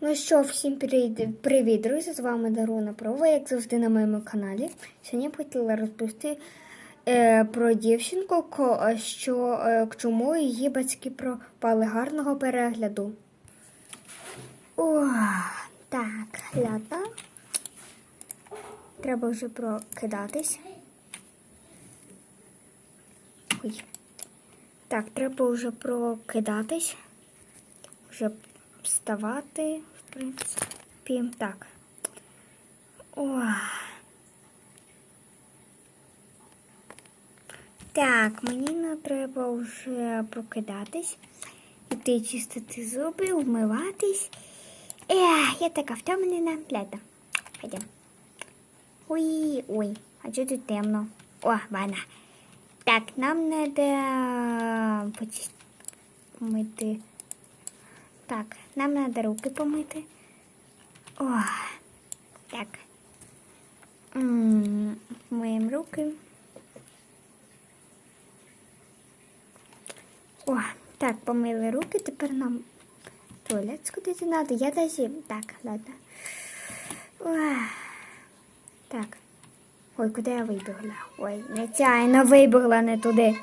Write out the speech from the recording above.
Ну що, всім привіт, друзі! З вами Даруна Прова, як завжди на моєму каналі. Сьогодні я хотіла розповісти е, про дівчинку, ко- що е, к чому її батьки пропали гарного перегляду. О, так, лята. Треба вже прокидатись. Ой. Так, треба вже прокидатись. Вже вставати, в принципі. Так. О. Так, мені не треба вже прокидатись, іти чистити зуби, вмиватись. Ех, я така втомлена. Ляда. Ходім. Ой, ой, а чого тут темно? О, ванна. Так, нам треба почистити. Так, нам треба руки помити. О, так. Миємо руки. О, так, помили руки, тепер нам туалет сходити треба. Я даже... Так, ладно. О, так. Ой, куди я вибігла? Ой, нечайно вибігла не туди.